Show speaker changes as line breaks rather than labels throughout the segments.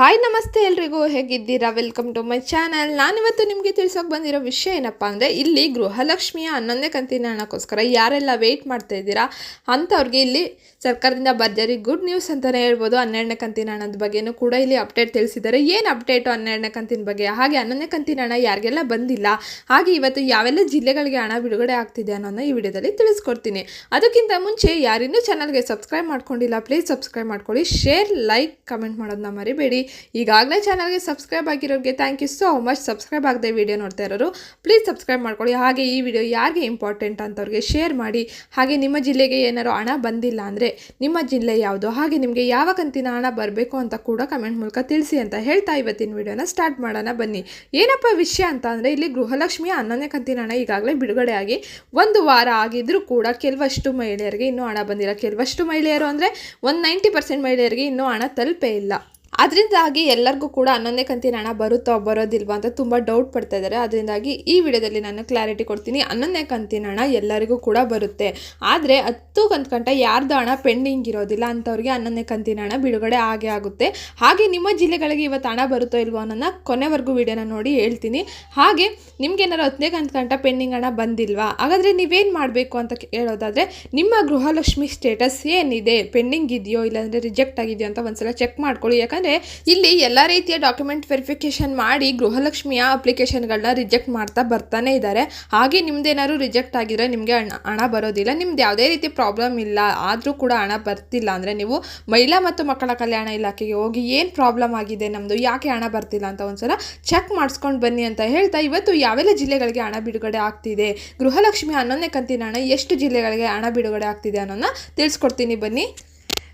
Hi, ನಮಸ್ತೆ ಎಲ್ರಿಗೂ ಹೇಗಿದ್ದೀರಾ? ವೆಲ್ಕಮ್ ಟು ಮೈ ಚಾನಲ್ ನಾನಿವತ್ತು ನಿಮಗೆ ತಿಳಿಸೋಕೆ ಬಂದಿರೋ ವಿಷಯ ಏನಪ್ಪ ಅಂದರೆ, ಇಲ್ಲಿ ಗೃಹಲಕ್ಷ್ಮಿಯ ಹನ್ನೊಂದನೇ ಕಂತಿನ ಹಣಕ್ಕೋಸ್ಕರ ಯಾರೆಲ್ಲ ವೆಯ್ಟ್ ಮಾಡ್ತಾ ಇದ್ದೀರಾ ಅಂಥವ್ರಿಗೆ ಇಲ್ಲಿ ಸರ್ಕಾರದಿಂದ ಭರ್ಜರಿ ಗುಡ್ ನ್ಯೂಸ್ ಅಂತಲೇ ಹೇಳ್ಬೋದು. ಹನ್ನೆರಡನೇ ಕಂತಿನ ಹಣದ ಬಗ್ಗೆನೂ ಕೂಡ ಇಲ್ಲಿ ಅಪ್ಡೇಟ್ ತಿಳಿಸಿದ್ದಾರೆ. ಏನು ಅಪ್ಡೇಟು ಹನ್ನೆರಡನೇ ಕಂತಿನ ಬಗ್ಗೆ? ಹಾಗೆ ಹನ್ನೊಂದನೇ ಕಂತಿನ ಹಣ ಯಾರಿಗೆಲ್ಲ ಬಂದಿಲ್ಲ? ಹಾಗೆ ಇವತ್ತು ಯಾವೆಲ್ಲ ಜಿಲ್ಲೆಗಳಿಗೆ ಹಣ ಬಿಡುಗಡೆ ಆಗ್ತಿದೆ ಅನ್ನೋದನ್ನ ಈ ವಿಡಿಯೋದಲ್ಲಿ ತಿಳಿಸ್ಕೊಡ್ತೀನಿ. ಅದಕ್ಕಿಂತ ಮುಂಚೆ ಯಾರಿನ್ನೂ ಚಾನಲ್ಗೆ ಸಬ್ಸ್ಕ್ರೈಬ್ ಮಾಡ್ಕೊಂಡಿಲ್ಲ ಪ್ಲೀಸ್ ಸಬ್ಸ್ಕ್ರೈಬ್ ಮಾಡ್ಕೊಳ್ಳಿ. ಶೇರ್ ಲೈಕ್ ಕಮೆಂಟ್ ಮಾಡೋದನ್ನ ಮರಿಬೇಡಿ. ಈಗಾಗಲೇ ಚಾನಲ್ಗೆ subscribe ಆಗಿರೋರಿಗೆ thank you so much subscribe ಆಗದೆ ವಿಡಿಯೋ ನೋಡ್ತಾ ಇರೋರು ಪ್ಲೀಸ್ ಸಬ್ಸ್ಕ್ರೈಬ್ ಮಾಡ್ಕೊಳ್ಳಿ. ಹಾಗೆ ಈ ವಿಡಿಯೋ ಯಾರಿಗೆ ಇಂಪಾರ್ಟೆಂಟ್ ಅಂತವ್ರಿಗೆ ಶೇರ್ ಮಾಡಿ. ಹಾಗೆ ನಿಮ್ಮ ಜಿಲ್ಲೆಗೆ ಏನಾರು ಹಣ ಬಂದಿಲ್ಲ ಅಂದರೆ ನಿಮ್ಮ ಜಿಲ್ಲೆ ಯಾವುದು, ಹಾಗೆ ನಿಮಗೆ ಯಾವ ಕಂತಿನ ಹಣ ಬರಬೇಕು ಅಂತ ಕೂಡ ಕಮೆಂಟ್ ಮೂಲಕ ತಿಳಿಸಿ ಅಂತ ಹೇಳ್ತಾ ಇವತ್ತಿನ ವಿಡಿಯೋನ ಸ್ಟಾರ್ಟ್ ಮಾಡೋಣ ಬನ್ನಿ. ಏನಪ್ಪ ವಿಷಯ ಅಂತ ಅಂದರೆ ಇಲ್ಲಿ ಗೃಹಲಕ್ಷ್ಮಿಯ ಹನ್ನೊಂದನೇ ಕಂತಿನ ಹಣ ಈಗಾಗಲೇ ಬಿಡುಗಡೆ ಆಗಿ ಒಂದು ವಾರ ಆಗಿದ್ರೂ ಕೂಡ ಕೆಲವಷ್ಟು ಮಹಿಳೆಯರಿಗೆ ಇನ್ನೂ ಹಣ ಬಂದಿಲ್ಲ. ಕೆಲವಷ್ಟು ಮಹಿಳೆಯರು ಅಂದರೆ ಒಂದು ನೈಂಟಿ ಪರ್ಸೆಂಟ್ ಮಹಿಳೆಯರಿಗೆ ಇನ್ನೂ ಹಣ ತಲುಪೇ ಇಲ್ಲ. ಅದರಿಂದಾಗಿ ಎಲ್ಲರಿಗೂ ಕೂಡ ಹನ್ನೊಂದನೇ ಕಂತಿನ ಹಣ ಬರುತ್ತೋ ಬರೋದಿಲ್ವಾ ಅಂತ ತುಂಬ ಡೌಟ್ ಪಡ್ತಾ ಇದ್ದಾರೆ. ಅದರಿಂದಾಗಿ ಈ ವಿಡಿಯೋದಲ್ಲಿ ನಾನು ಕ್ಲಾರಿಟಿ ಕೊಡ್ತೀನಿ. ಹನ್ನೊಂದನೇ ಕಂತಿನ ಹಣ ಎಲ್ಲರಿಗೂ ಕೂಡ ಬರುತ್ತೆ. ಆದರೆ ಹತ್ತು ಕಂತು ಗಂಟೆ ಯಾರ್ದು ಹಣ ಪೆಂಡಿಂಗ್ ಇರೋದಿಲ್ಲ ಅಂಥವ್ರಿಗೆ ಹನ್ನೊಂದನೇ ಕಂತಿನ ಹಣ ಬಿಡುಗಡೆ ಆಗೇ ಆಗುತ್ತೆ. ಹಾಗೆ ನಿಮ್ಮ ಜಿಲ್ಲೆಗಳಿಗೆ ಇವತ್ತು ಹಣ ಬರುತ್ತೋ ಇಲ್ವೋ ಅನ್ನೋನ್ನ ಕೊನೆವರೆಗೂ ವಿಡಿಯೋನ ನೋಡಿ ಹೇಳ್ತೀನಿ. ಹಾಗೆ ನಿಮ್ಗೇನಾರು ಹತ್ತನೇ ಕಂತು ಗಂಟೆ ಪೆಂಡಿಂಗ್ ಹಣ ಬಂದಿಲ್ವಾ? ಹಾಗಾದರೆ ನೀವೇನು ಮಾಡಬೇಕು ಅಂತ ಹೇಳೋದಾದರೆ ನಿಮ್ಮ ಗೃಹಲಕ್ಷ್ಮಿ ಸ್ಟೇಟಸ್ ಏನಿದೆ? ಪೆಂಡಿಂಗ್ ಇದೆಯೋ ಇಲ್ಲಾಂದರೆ ರಿಜೆಕ್ಟ್ ಆಗಿದೆಯೋ ಅಂತ ಒಂದ್ಸಲ ಚೆಕ್ ಮಾಡ್ಕೊಳ್ಳಿ. ಯಾಕಂದರೆ ಇಲ್ಲಿ ಎಲ್ಲ ರೀತಿಯ ಡಾಕ್ಯುಮೆಂಟ್ ವೆರಿಫಿಕೇಷನ್ ಮಾಡಿ ಗೃಹಲಕ್ಷ್ಮಿಯ ಅಪ್ಲಿಕೇಶನ್ಗಳನ್ನ ರಿಜೆಕ್ಟ್ ಮಾಡ್ತಾ ಬರ್ತಾನೆ ಇದ್ದಾರೆ ಹಾಗೆ ನಿಮ್ದೇನಾದ್ರು ರಿಜೆಕ್ಟ್ ಆಗಿದ್ರೆ ನಿಮಗೆ ಹಣ ಹಣ ಬರೋದಿಲ್ಲ. ನಿಮ್ದು ಯಾವುದೇ ರೀತಿ ಪ್ರಾಬ್ಲಮ್ ಇಲ್ಲ, ಆದರೂ ಕೂಡ ಹಣ ಬರ್ತಿಲ್ಲ ಅಂದರೆ ನೀವು ಮಹಿಳಾ ಮತ್ತು ಮಕ್ಕಳ ಕಲ್ಯಾಣ ಇಲಾಖೆಗೆ ಹೋಗಿ ಏನು ಪ್ರಾಬ್ಲಮ್ ಆಗಿದೆ ನಮ್ಮದು ಯಾಕೆ ಹಣ ಬರ್ತಿಲ್ಲ ಅಂತ ಒಂದ್ಸಲ ಚೆಕ್ ಮಾಡಿಸ್ಕೊಂಡು ಬನ್ನಿ ಅಂತ ಹೇಳ್ತಾ ಇವತ್ತು ಯಾವೆಲ್ಲ ಜಿಲ್ಲೆಗಳಿಗೆ ಹಣ ಬಿಡುಗಡೆ ಆಗ್ತಿದೆ, ಗೃಹಲಕ್ಷ್ಮಿ ಹನ್ನೊಂದನೇ ಕಂತಿನ ಹಣ ಎಷ್ಟು ಜಿಲ್ಲೆಗಳಿಗೆ ಹಣ ಬಿಡುಗಡೆ ಆಗ್ತಿದೆ ಅನ್ನೋದನ್ನ ತಿಳಿಸ್ಕೊಡ್ತೀನಿ ಬನ್ನಿ.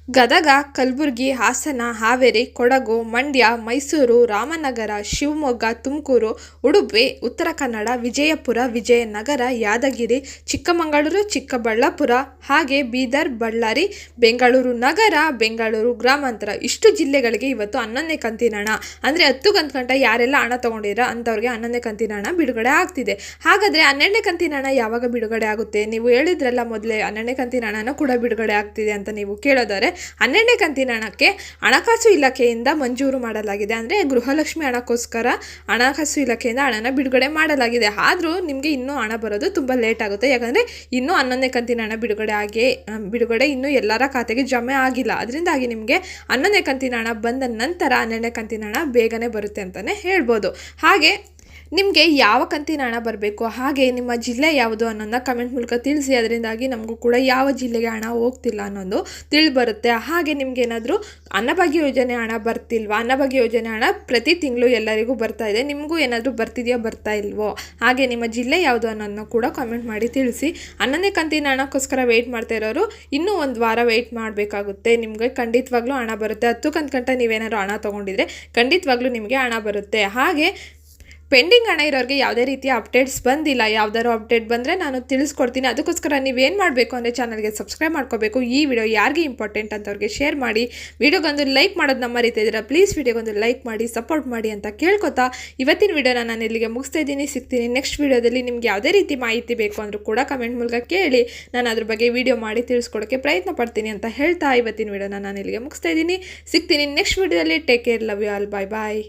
ಗದಗ, ಕಲಬುರಗಿ, ಹಾಸನ, ಹಾವೇರಿ, ಕೊಡಗು, ಮಂಡ್ಯ, ಮೈಸೂರು, ರಾಮನಗರ, ಶಿವಮೊಗ್ಗ, ತುಮಕೂರು, ಉಡುಪಿ, ಉತ್ತರ ಕನ್ನಡ, ವಿಜಯಪುರ, ವಿಜಯನಗರ, ಯಾದಗಿರಿ, ಚಿಕ್ಕಮಗಳೂರು, ಚಿಕ್ಕಬಳ್ಳಾಪುರ, ಹಾಗೆ ಬೀದರ್, ಬಳ್ಳಾರಿ, ಬೆಂಗಳೂರು ನಗರ, ಬೆಂಗಳೂರು ಗ್ರಾಮಾಂತರ. ಇಷ್ಟು ಜಿಲ್ಲೆಗಳಿಗೆ ಇವತ್ತು ಹನ್ನೊಂದನೇ ಕಂತಿನ ಹಣ. ಅಂದರೆ ಹತ್ತು ಕಂತು ಗಂಟೆ ಯಾರೆಲ್ಲ ಹಣ ತೊಗೊಂಡಿರ ಅಂಥವ್ರಿಗೆ ಹನ್ನೊಂದನೇ ಕಂತಿನ ಹಣ ಬಿಡುಗಡೆ ಆಗ್ತಿದೆ. ಹಾಗಾದರೆ ಹನ್ನೆರಡನೇ ಕಂತಿನ ಹಣ ಯಾವಾಗ ಬಿಡುಗಡೆ ಆಗುತ್ತೆ? ನೀವು ಹೇಳಿದ್ರಲ್ಲ ಮೊದಲೇ ಹನ್ನೆರಡನೇ ಕಂತಿನ ಹಣನೂ ಕೂಡ ಬಿಡುಗಡೆ ಆಗ್ತಿದೆ ಅಂತ ನೀವು ಕೇಳೋದಾರೆ ಹನ್ನೆರಡನೇ ಕಂತಿನ ಹಣಕ್ಕೆ ಹಣಕಾಸು ಇಲಾಖೆಯಿಂದ ಮಂಜೂರು ಮಾಡಲಾಗಿದೆ. ಅಂದರೆ ಗೃಹಲಕ್ಷ್ಮಿ ಹಣಕ್ಕೋಸ್ಕರ ಹಣಕಾಸು ಇಲಾಖೆಯಿಂದ ಹಣನ ಬಿಡುಗಡೆ ಮಾಡಲಾಗಿದೆ. ಆದರೂ ನಿಮಗೆ ಇನ್ನೂ ಹಣ ಬರೋದು ತುಂಬ ಲೇಟ್ ಆಗುತ್ತೆ. ಯಾಕಂದರೆ ಇನ್ನೂ ಹನ್ನೊಂದನೇ ಕಂತಿನ ಹಣ ಬಿಡುಗಡೆ ಆಗಿ ಬಿಡುಗಡೆ ಇನ್ನೂ ಎಲ್ಲರ ಖಾತೆಗೆ ಜಮೆ ಆಗಿಲ್ಲ. ಅದರಿಂದಾಗಿ ನಿಮಗೆ ಹನ್ನೊಂದನೇ ಕಂತಿನ ಹಣ ಬಂದ ನಂತರ ಹನ್ನೆರಡನೇ ಕಂತಿನ ಹಣ ಬೇಗನೆ ಬರುತ್ತೆ ಅಂತಲೇ ಹೇಳ್ಬೋದು. ಹಾಗೆ ನಿಮಗೆ ಯಾವ ಕಂತಿನ ಹಣ ಬರಬೇಕು, ಹಾಗೆ ನಿಮ್ಮ ಜಿಲ್ಲೆ ಯಾವುದು ಅನ್ನೋದನ್ನ ಕಮೆಂಟ್ ಮೂಲಕ ತಿಳಿಸಿ. ಅದರಿಂದಾಗಿ ನಮಗೂ ಕೂಡ ಯಾವ ಜಿಲ್ಲೆಗೆ ಹಣ ಹೋಗ್ತಿಲ್ಲ ಅನ್ನೋದು ತಿಳಿ ಬರುತ್ತೆ ಹಾಗೆ ನಿಮ್ಗೆ ಏನಾದರೂ ಅನ್ನಭಾಗ್ಯ ಯೋಜನೆ ಹಣ ಬರ್ತಿಲ್ವಾ? ಅನ್ನಭಾಗ್ಯ ಯೋಜನೆ ಹಣ ಪ್ರತಿ ತಿಂಗಳು ಎಲ್ಲರಿಗೂ ಬರ್ತಾ ಇದೆ. ನಿಮಗೂ ಏನಾದರೂ ಬರ್ತಿದೆಯೋ, ಬರ್ತಾ ಇಲ್ವೋ? ಹಾಗೆ ನಿಮ್ಮ ಜಿಲ್ಲೆ ಯಾವುದು ಅನ್ನೋದನ್ನ ಕೂಡ ಕಮೆಂಟ್ ಮಾಡಿ ತಿಳಿಸಿ. ಹನ್ನೊಂದನೇ ಕಂತಿನ ಹಣಕ್ಕೋಸ್ಕರ ವೆಯ್ಟ್ ಮಾಡ್ತಾ ಇರೋರು ಇನ್ನೂ ಒಂದು ವಾರ ವೆಯ್ಟ್ ಮಾಡಬೇಕಾಗುತ್ತೆ. ನಿಮಗೆ ಖಂಡಿತವಾಗ್ಲೂ ಹಣ ಬರುತ್ತೆ. ಹತ್ತು ಕಂತು ಗಂಟೆ ನೀವೇನಾದ್ರು ಹಣ ತೊಗೊಂಡಿದ್ರೆ ಖಂಡಿತವಾಗ್ಲೂ ನಿಮಗೆ ಹಣ ಬರುತ್ತೆ. ಹಾಗೆ ಪೆಂಡಿಂಗ್ ಹಣ ಇರೋರಿಗೆ ಯಾವುದೇ ರೀತಿಯ ಅಪ್ಡೇಟ್ಸ್ ಬಂದಿಲ್ಲ. ಯಾವ್ದಾದ್ರು ಅಪ್ಡೇಟ್ ಬಂದರೆ ನಾನು ತಿಳಿಸ್ಕೊಡ್ತೀನಿ. ಅದಕ್ಕೋಸ್ಕರ ನೀವೇನು ಮಾಡಬೇಕು ಅಂದರೆ ಚಾನಲ್ಗೆ ಸಬ್ಸ್ಕ್ರೈಬ್ ಮಾಡ್ಕೋಬೇಕು. ಈ ವಿಡಿಯೋ ಯಾರಿಗೆ ಇಂಪಾರ್ಟೆಂಟ್ ಅಂತವ್ರಿಗೆ ಶೇರ್ ಮಾಡಿ. ವಿಡಿಯೋಗೊಂದು ಲೈಕ್ ಮಾಡೋದನ್ನ ಮರಿತಾ ಇದ್ದೀರಾ ಪ್ಲೀಸ್ ವಿಡಿಯೋಗೊಂದು ಲೈಕ್ ಮಾಡಿ, ಸಪೋರ್ಟ್ ಮಾಡಿ ಅಂತ ಕೇಳ್ಕೊತಾ ಇವತ್ತಿನ ವಿಡಿಯೋನ ನಾನು ಇಲ್ಲಿಗೆ ಮುಗಿಸ್ತಾ ಇದ್ದೀನಿ. ಸಿಗ್ತೀನಿ ನೆಕ್ಸ್ಟ್ ವಿಡಿಯೋದಲ್ಲಿ. ನಿಮ್ಗೆ ಯಾವುದೇ ರೀತಿ ಮಾಹಿತಿ ಬೇಕು ಅಂದರೂ ಕೂಡ ಕಮೆಂಟ್ ಮೂಲಕ ಕೇಳಿ. ನಾನು ಅದ್ರ ಬಗ್ಗೆ ವಿಡಿಯೋ ಮಾಡಿ ತಿಳಿಸ್ಕೊಡೋಕ್ಕೆ ಪ್ರಯತ್ನ ಪಡ್ತೀನಿ ಅಂತ ಹೇಳ್ತಾ ಇವತ್ತಿನ ವಿಡಿಯೋನ ನಾನು ಇಲ್ಲಿಗೆ ಮುಗಿಸ್ತಾ ಇದ್ದೀನಿ. ಸಿಗ್ತೀನಿ ನೆಕ್ಸ್ಟ್ ವಿಡಿಯೋದಲ್ಲಿ. Take care love you all bye bye